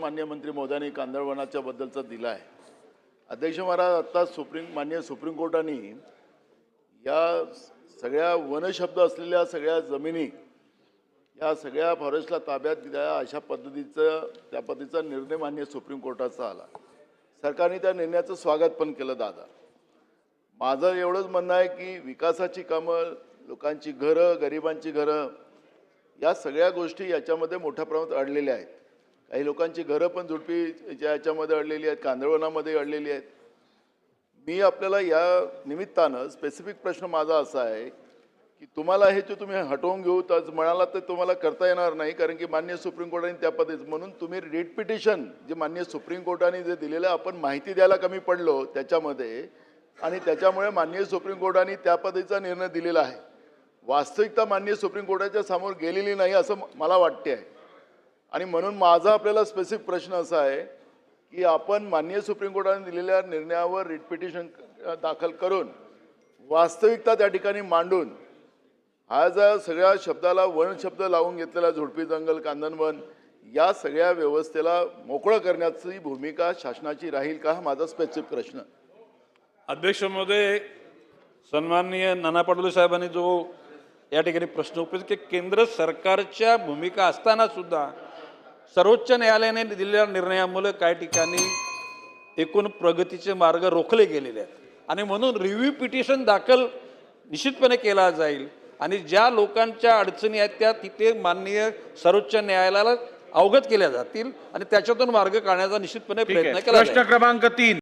मान्य मंत्री मोदयांनी कांदळवनाच्या बद्दलचा दिला आहे अध्यक्ष महाराज आत्ता सुप्रीम मान्य सुप्रीम कोर्टाने या सगळ्या वनशब्द असलेल्या सगळ्या जमिनी या सगळ्या फॉरेस्टला ताब्यात द्या अशा पद्धतीचं त्या पद्धतीचा निर्णय मान्य सुप्रीम कोर्टाचा आला. सरकारने त्या निर्णयाचं स्वागत पण केलं दादा. माझं एवढंच म्हणणं आहे की विकासाची कामं लोकांची घरं गरिबांची घरं या सगळ्या गोष्टी याच्यामध्ये मोठ्या प्रमाणात अडलेल्या आहेत. काही लोकांची घरं पण झुडपीच्या याच्यामध्ये अडलेली आहेत कांदळवनामध्ये अडलेली आहेत. मी आपल्याला या निमित्तानं स्पेसिफिक प्रश्न माझा असा आहे की तुम्हाला हे जे तुम्ही हटवून घेऊ तर म्हणाला तर तुम्हाला करता येणार नाही कारण की मान्य सुप्रीम कोर्टाने त्या पद्धतीत म्हणून तुम्ही रिट पिटिशन जे मान्य सुप्रीम कोर्टाने जे दिलेलं आहे, आपण माहिती द्यायला कमी पडलो त्याच्यामध्ये. आणि त्याच्यामुळे मान्य सुप्रीम कोर्टाने त्या पद्धतीचा निर्णय दिलेला आहे. वास्तविकता मान्य सुप्रीम कोर्टाच्या समोर गेलेली नाही असं मला वाटते आहे आणि म्हणून माझा आपल्याला स्पेसिफिक प्रश्न असा आहे की आपण माननीय सुप्रीम कोर्टाने दिलेल्या निर्णयावर रिट पिटिशन दाखल करून वास्तविकता त्या ठिकाणी मांडून हा ज्या सगळ्या शब्दाला वन शब्द लावून घेतलेला झुडपी जंगल कांदनवन या सगळ्या व्यवस्थेला मोकळं करण्याची भूमिका शासनाची राहील का हा माझा स्पेसिफिक प्रश्न. अध्यक्ष महोदय सन्माननीय नाना पटोले साहेबांनी जो या ठिकाणी प्रश्न उपस्थित की केंद्र सरकारच्या भूमिका असताना सुद्धा सर्वोच्च न्यायालयाने दिलेल्या निर्णयामुळे काही ठिकाणी एकूण प्रगतीचे मार्ग रोखले गेलेले आहेत. आणि म्हणून रिव्ह्यू पिटिशन दाखल निश्चितपणे केला जाईल. आणि ज्या लोकांच्या अडचणी आहेत त्या तिथे माननीय सर्वोच्च न्यायालयाला अवगत केल्या जातील आणि त्याच्यातून मार्ग काढण्याचा निश्चितपणे प्रयत्न केला प्रश्न क्रमांक तीन.